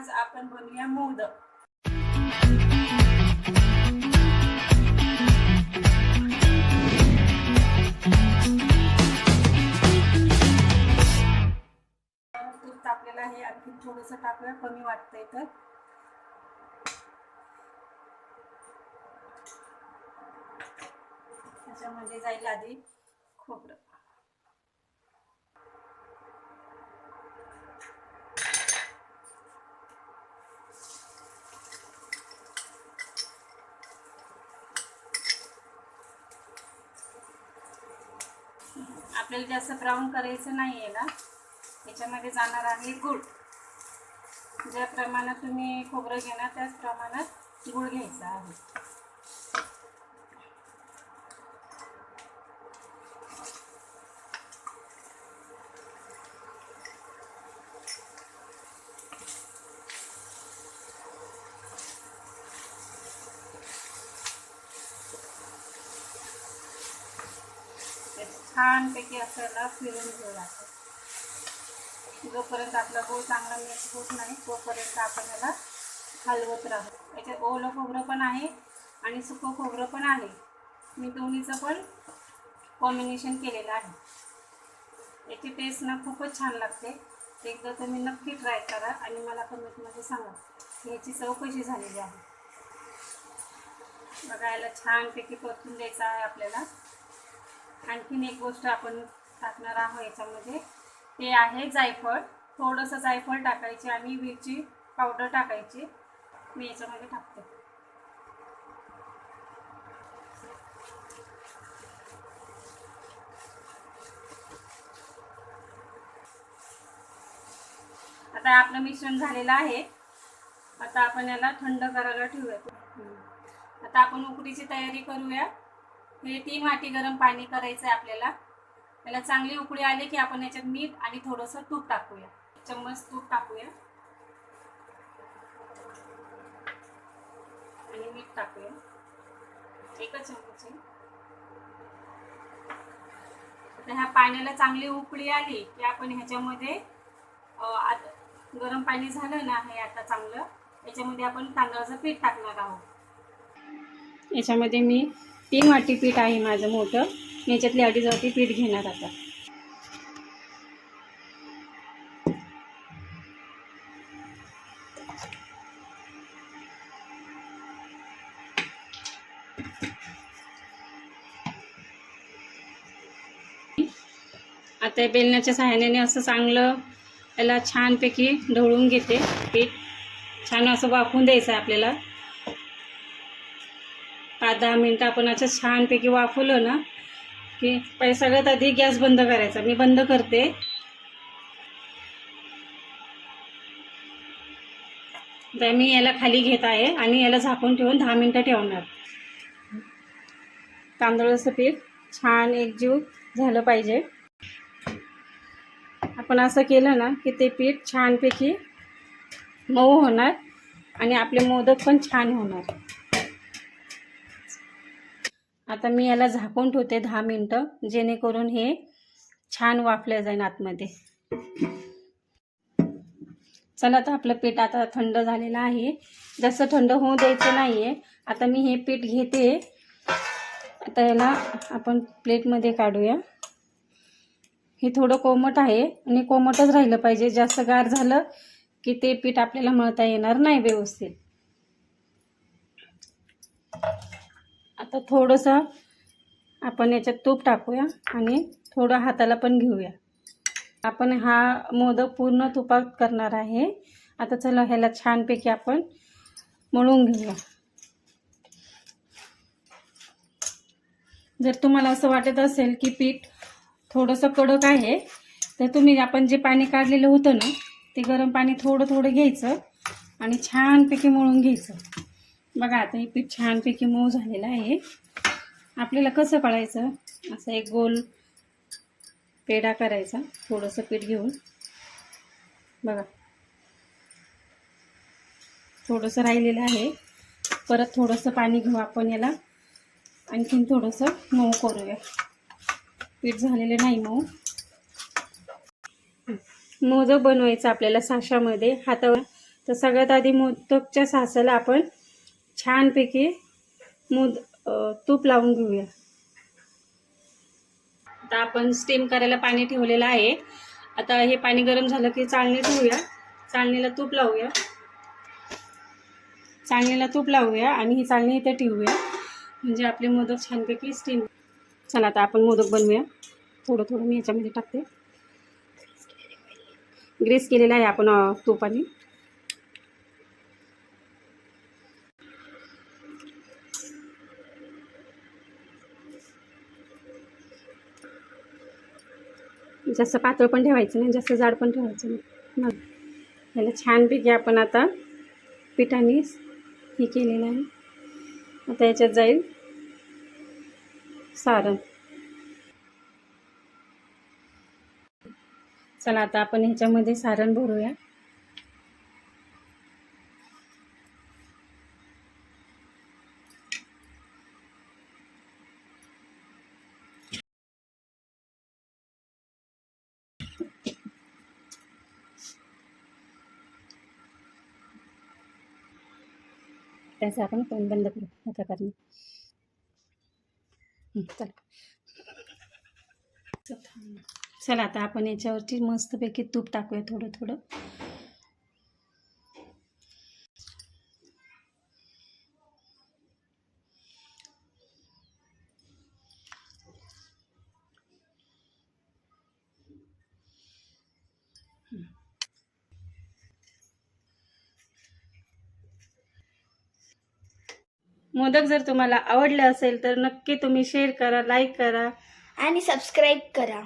आज आपण बनवूया मोदक. तूप तापलेलं आहे आणखी थोडंसं टाकूया कमी वाटतंय तर. त्याच्यामध्ये जाईल आधी खोबरं. आपल्याला जास्त ब्राऊन करायचं नाही आहे ना. याच्यामध्ये जाणार आहे गुळ. ज्या प्रमाणात तुम्ही खोबरं घेणार त्याच प्रमाणात गुळ घ्यायचा आहे. छानपैकी छानपैकी याला फिरून घेऊ जोपर्यंत आपला गूळ चांगला मिक्स होत नाही तोपर्यंत आपण याला हलवत राहू. याच्यात ओलं खोबरं पण आहे आणि सुकं खोबरं पण आहे. मी दोन्हीचं पण कॉम्बिनेशन केलेलं आहे. याची टेस्ट ना खूपच छान लागते. एकदा तुम्ही नक्की ट्राय करा आणि मला कमेंटमध्ये सांगा की याची चव कशी झालेली आहे. बघायला छानपैकी परतून द्यायचं आहे आपल्याला. आणखीन एक गोष्ट आपण टाकणार आहोत याच्यामध्ये. ते आहे जायफळ. थोडंसं जायफळ टाकायचे आणि मिरची पावडर टाकायची. मी याच्यामध्ये टाकते. आता आपलं मिश्रण झालेलं आहे. आता आपण याला थंड करायला ठेवूया आता आपण उकडीची तयारी करूया. म्हणजे हे तीन वाटी गरम पाणी करायचं आहे आपल्याला. त्याला चांगली उकळी आली की आपण याच्यात मीठ आणि थोडंसं तूप टाकूया. चम्मच तूप टाकूया. आणि मीठ टाकूया. एकच चम्मच आता ह्या पाण्याला चांगली उकळी आली की आपण ह्याच्यामध्ये गरम पाणी झालं ना हे आता चांगलं याच्यामध्ये आपण तांदळाचं पीठ टाकणार आहोत. याच्यामध्ये मी तीन वाटी पीठ आहे माझं मोठं. मी याच्यातली अडीच वाटी पीठ घेणार आता. आता बेलण्याच्या सहाय्याने असं चांगलं याला छानपैकी ढवळून घेते पीठ. छान असं वाफवून द्यायचं आहे आपल्याला. पाच दहा मिनटं आपण असं छानपैकी वाफवलं ना की पहिले सगळ्यात आधी गॅस बंद करायचा. मी बंद करते. तर मी याला खाली घेत आहे आणि याला झाकून ठेवून दहा मिनटं ठेवणार. तांदळाचं पीठ छान एकजीव झालं पाहिजे. आपण असं केलं ना की ते पीठ छानपैकी मऊ होणार आणि आपले मोदक पण छान होणार. आता मी याला झाकून ठेवते दहा मिनटं जेणेकरून हे छान वाफलं जाईल आतमध्ये. चला तर आपलं पीठ आता थंड झालेलं आहे. जास्त थंड होऊ द्यायचं नाही आहे आता मी हे पीठ घेते. आता याला आपण प्लेटमध्ये काढूया. हे थोडं कोमट आहे आणि कोमटच राहिलं पाहिजे. जास्त गार झालं की ते पीठ आपल्याला मळता येणार नाही व्यवस्थित. आता थोडंसं आपण याच्यात तूप टाकूया आणि थोडं हाताला पण घेऊया. आपण हा मोदक पूर्ण तुपात करणार आहे. आता चला ह्याला छानपैकी आपण मळून घेऊया. जर तुम्हाला असं वाटत असेल की पीठ थोडंसं कडक आहे तर तुम्ही आपण जे पाणी काढलेलं होतं ना ते गरम पाणी थोडं थोडं घ्यायचं आणि छानपैकी मळून घ्यायचं. बघा आता हे पीठ छानपैकी मऊ झालेलं आहे. आपल्याला कसं कळायचं असं एक गोल पेढा करायचा थोडंसं पीठ घेऊन. बघा. थोडंसं राहिलेलं आहे. परत थोडंसं पाणी घेऊ आपण याला. आणखीन थोडंसं मऊ करूया. पीठ झालेलं नाही मऊ. मोदक बनवायचं आपल्याला साशामध्ये हातावर तर सगळ्यात आधी मोदकच्या सासाला आपण छानपैकी मोद तूप लावून घेऊया. आता आपण स्टीम करायला पाणी ठेवलेलं आहे. आता हे पाणी गरम झालं की चाळणी ठेवूया. चाळणीला तूप लावूया. चाळणीला तूप लावूया आणि ही चाळणी इथे ठेवूया. म्हणजे आपले मोदक छानपैकी स्टीम चला आता आपण मोदक बनवूया. थोडं थोडं मी याच्यामध्ये टाकते. ग्रेस केलेला आहे आपण अ, तुपाने जास्त पातळ पण ठेवायचं नाही जास्त जाड पण ठेवायचं नाही. मग याला छानपैकी आपण आता. पिठाने हे केलेलं आहे. आता याच्यात जाईल. सारण. चला आता आपण ह्याच्यामध्ये सारण भरूया. त्याचं आपण तोंड बंद करू या प्रकारे. चला. चला आता आपण याच्यावरती मस्तपैकी तूप टाकूया थोडं थोडं. मोदक जर तुम्हाला आवडले असेल तर नक्की तुम्ही शेअर करा लाईक करा. आणि सबस्क्राईब करा.